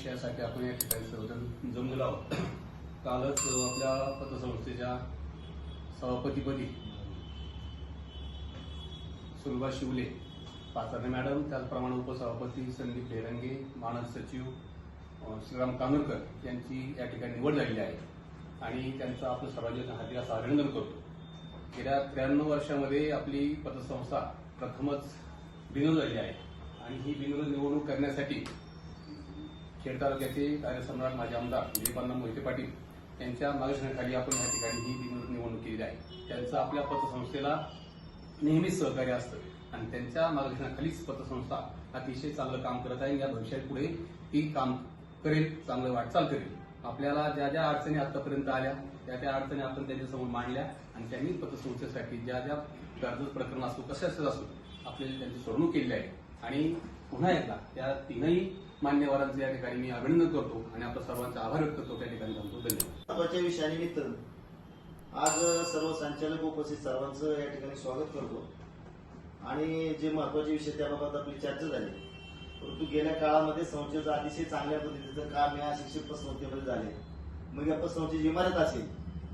विषयासाठी आपण या ठिकाणी सर्वजण जमलेलो आहोत. कालच आपल्या पतसंस्थेच्या सभापतीपदी सुलभा शिवले पाचारणे मॅडम त्याचप्रमाणे उपसभापती संदीप बेरंगे मानस सचिव श्रीराम कानुरकर यांची या ठिकाणी निवड झालेली आहे. आणि त्यांचं आपलं सर्वांच्या हाती असं अभिनंदन करतो. गेल्या त्र्याण्णव वर्षामध्ये आपली पतसंस्था प्रथमच बिनोद झाली आहे. आणि ही बिनविरोध निवडणूक करण्यासाठी खेड तालुक्याचे कार्यसम्राट माजी आमदार दिलीपांना मोहिते पाटील यांच्या मार्गदर्शनाखाली आपण या ठिकाणी ही निवडणूक केलेली आहे. त्यांचं आपल्या पतसंस्थेला नेहमीच सहकार्य असतं आणि त्यांच्या मार्गदर्शनाखालीच पतसंस्था अतिशय चांगलं काम करत आहे. या भविष्यात पुढे ती काम करेल चांगलं वाटचाल करेल. आपल्याला ज्या ज्या अडचणी आतापर्यंत आल्या त्या त्या अडचणी आपण त्यांच्यासमोर मांडल्या आणि त्यांनी पतसंस्थेसाठी ज्या ज्या कर्ज प्रकरण असो कशाच असो आपल्याला त्यांची सोडवणूक केली आहे. आणि पुन्हा एकदा त्या तीनही मान्यवरांचं या ठिकाणी मी अभिनंदन करतो आणि आपल्या सर्वांचा आभार व्यक्त करतो. त्या ठिकाणी सांगतो धन्यवाद. महत्त्वाच्या विषयानिमित्त आज सर्व संचालक उपस्थित सर्वांचं या ठिकाणी स्वागत करतो. आणि जे महत्त्वाचे विषय त्याबाबत आपली चर्चा झाली परंतु गेल्या काळामध्ये संस्थेचं अतिशय चांगल्या पद्धतीचं काम या शिक्षक संस्थेमध्ये झाले. म्हणजे मग या संस्थेची इमारत असेल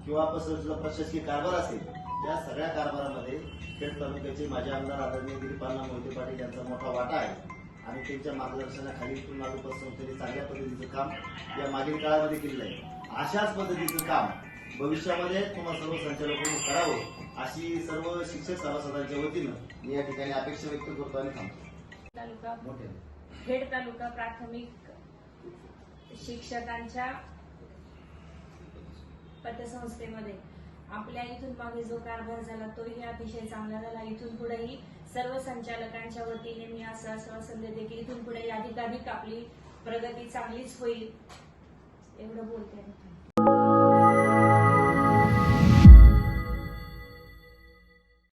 किंवा संस्थेचा प्रशासकीय कारभार असेल त्या सगळ्या कारभारामध्ये खेड तालुक्याचे माजी आमदार आदरणीय गिरीपालना मोहिते पाटील यांचा मोठा वाटा आहे. आणि त्यांच्या मार्गदर्शनाखाली पुन्हा उपसंस्थेने चांगल्या पद्धतीचं काम या मागील काळामध्ये केलेलं आहे. अशाच पद्धतीचं काम भविष्यामध्ये तुम्हाला सर्व संचालकांनी करावं अशी सर्व शिक्षक सभासदांच्या वतीनं मी या ठिकाणी अपेक्षा व्यक्त करतो आणि थांबतो. खेड तालुका प्राथमिक शिक्षकांच्या पतसंस्थेमध्ये. आपल्या इथून मागे जो कारभार झाला तोही अतिशय चांगला झाला इथून पुढेही सर्व संचालकांच्या वतीने मी असं आश्वासन देते की इथून पुढे अधिकाधिक आपली प्रगती चांगलीच होईल एवढं बोलते मी.